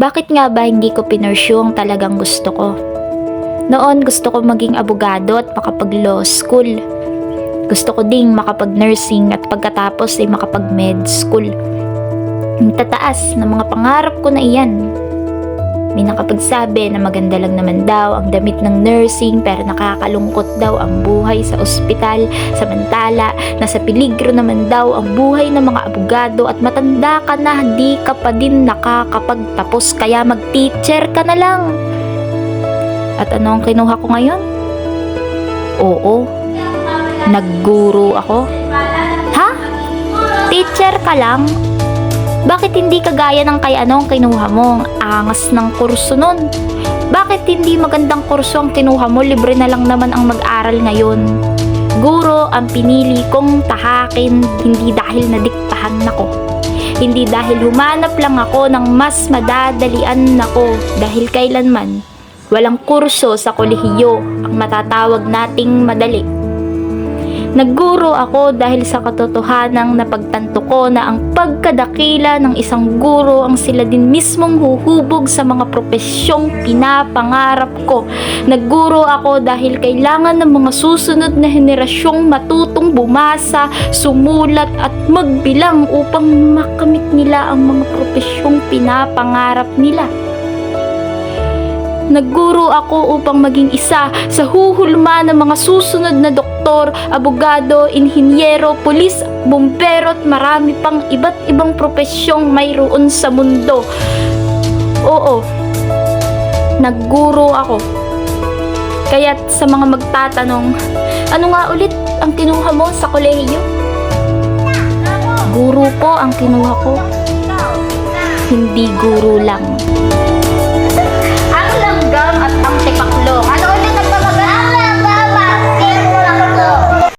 Bakit nga ba hindi ko pinursue ang talagang gusto ko? Noon gusto ko maging abogado at makapag-law school. Gusto ko ding makapag-nursing at pagkatapos ay makapag-med school. Ang tataas ng mga pangarap ko na iyan. May nakapagsabi na maganda lang naman daw ang damit ng nursing pero nakakalungkot daw ang buhay sa ospital samantala nasa peligro naman daw ang buhay ng mga abogado at matanda ka na di ka pa din nakakapagtapos kaya mag-teacher ka na lang. At ano ang kinuha ko ngayon? Oo, nagguro ako. Ha? Teacher ka lang? Bakit hindi kagaya ng kay anong kinuha mo? Ang angas ng kurso nun. Bakit hindi magandang kurso ang kinuha mo? Libre na lang naman ang mag-aral ngayon. Guro ang pinili kong tahakin hindi dahil nadiktahan ako. Hindi dahil humanap lang ako ng mas madadalian nako dahil kailanman walang kurso sa kolehiyo ang matatawag nating madali. Nagguro ako dahil sa katotohanang napagtanto ko na ang pagkadakila ng isang guro ang sila din mismong huhubog sa mga profesyong pinapangarap ko. Nagguro ako dahil kailangan ng mga susunod na henerasyong matutong bumasa, sumulat at magbilang upang makamit nila ang mga profesyong pinapangarap nila. Nagguro ako upang maging isa sa huhulma ng mga susunod na doktor, abogado, inhinyero, pulis, bumbero at marami pang iba't ibang profesyong mayroon sa mundo. Oo, nagguro ako. Kaya sa mga magtatanong, ano nga ulit ang kinuha mo sa kolehiyo? Guro po ang kinuha ko. Hindi guro lang.